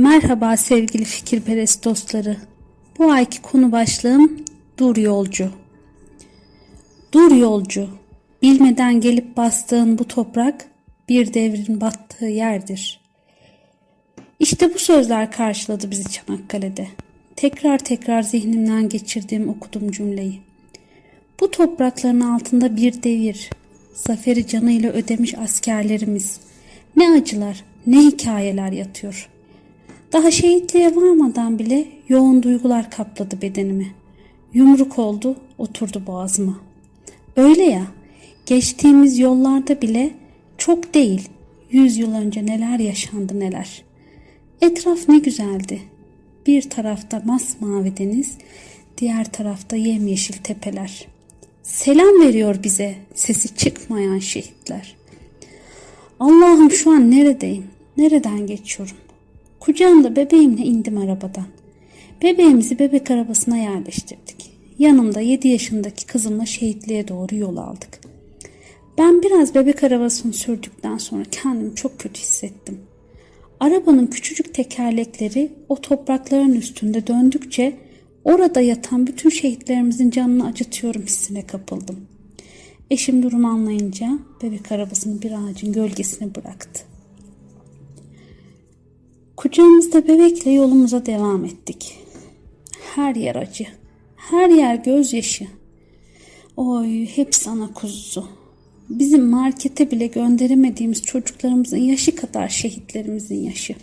Merhaba sevgili fikirperest dostları. Bu ayki konu başlığım Dur Yolcu. Dur yolcu, bilmeden gelip bastığın bu toprak bir devrin battığı yerdir. İşte bu sözler karşıladı bizi Çanakkale'de. Tekrar tekrar zihnimden geçirdiğim okudum cümleyi. Bu toprakların altında bir devir, zaferi canıyla ödemiş askerlerimiz. Ne acılar, ne hikayeler yatıyor. Daha şehitliğe varmadan bile yoğun duygular kapladı bedenimi. Yumruk oldu, oturdu boğazıma. Öyle ya, geçtiğimiz yollarda bile çok değil, yüz yıl önce neler yaşandı neler. Etraf ne güzeldi. Bir tarafta masmavi deniz, diğer tarafta yemyeşil tepeler. Selam veriyor bize sesi çıkmayan şehitler. Allah'ım şu an neredeyim? Nereden geçiyorum? Kucağımda bebeğimle indim arabadan. Bebeğimizi bebek arabasına yerleştirdik. Yanımda 7 yaşındaki kızımla şehitliğe doğru yol aldık. Ben biraz bebek arabasını sürdükten sonra kendimi çok kötü hissettim. Arabanın küçücük tekerlekleri o toprakların üstünde döndükçe orada yatan bütün şehitlerimizin canını acıtıyorum hissine kapıldım. Eşim durumu anlayınca bebek arabasını bir ağacın gölgesine bıraktı. Kucağımızda bebekle yolumuza devam ettik. Her yer acı, her yer gözyaşı. Oy hep sana kuzusu. Bizim markete bile gönderemediğimiz çocuklarımızın yaşı kadar şehitlerimizin yaşı.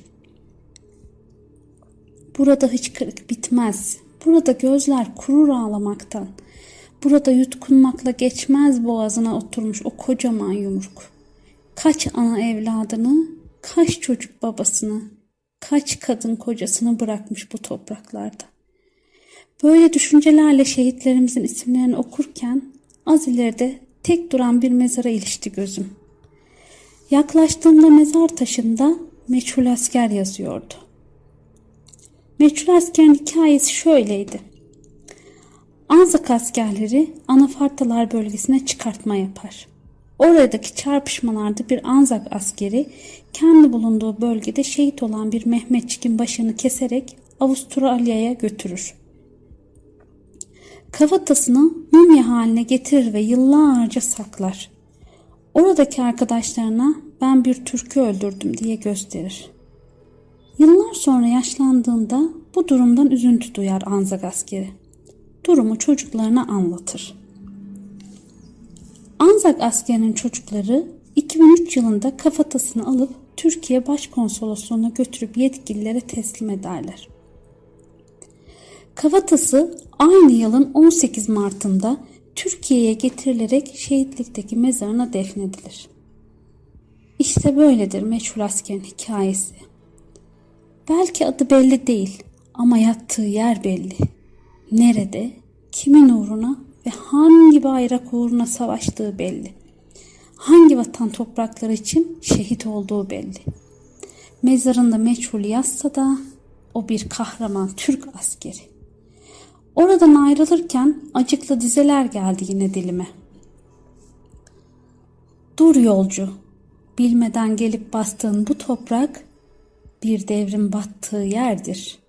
Burada hıçkırık bitmez. Burada gözler kurur ağlamaktan. Burada yutkunmakla geçmez boğazına oturmuş o kocaman yumruk. Kaç ana evladını, kaç çocuk babasını, kaç kadın kocasını bırakmış bu topraklarda. Böyle düşüncelerle şehitlerimizin isimlerini okurken az ileride tek duran bir mezara ilişti gözüm. Yaklaştığımda mezar taşında meçhul asker yazıyordu. Meçhul askerin hikayesi şöyleydi. Anzak askerleri Anafartalar bölgesine çıkartma yapar. Oradaki çarpışmalarda bir Anzak askeri kendi bulunduğu bölgede şehit olan bir Mehmetçikin başını keserek Avustralya'ya götürür. Kafatasını mumya haline getirir ve yıllarca saklar. Oradaki arkadaşlarına ben bir Türk'ü öldürdüm diye gösterir. Yıllar sonra yaşlandığında bu durumdan üzüntü duyar Anzak askeri. Durumu çocuklarına anlatır. Anzak askerinin çocukları 2003 yılında kafatasını alıp Türkiye Başkonsolosluğu'na götürüp yetkililere teslim ederler. Kafatası aynı yılın 18 Mart'ında Türkiye'ye getirilerek şehitlikteki mezarına defnedilir. İşte böyledir meçhul askerin hikayesi. Belki adı belli değil ama yattığı yer belli. Nerede, kimin uğruna ve hangi bayrak uğruna savaştığı belli. Hangi vatan toprakları için şehit olduğu belli. Mezarında meçhul yazsa da o bir kahraman Türk askeri. Oradan ayrılırken acıklı dizeler geldi yine dilime. Dur yolcu, bilmeden gelip bastığın bu toprak bir devrin battığı yerdir.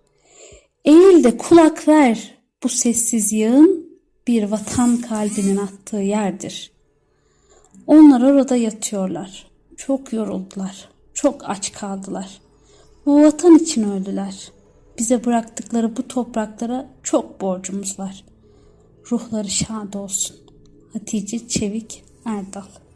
Eğil de kulak ver bu sessiz yağın bir vatan kalbinin attığı yerdir. Onlar orada yatıyorlar. Çok yoruldular. Çok aç kaldılar. Bu vatan için öldüler. Bize bıraktıkları bu topraklara çok borcumuz var. Ruhları şad olsun. Hatice Çevik Erdal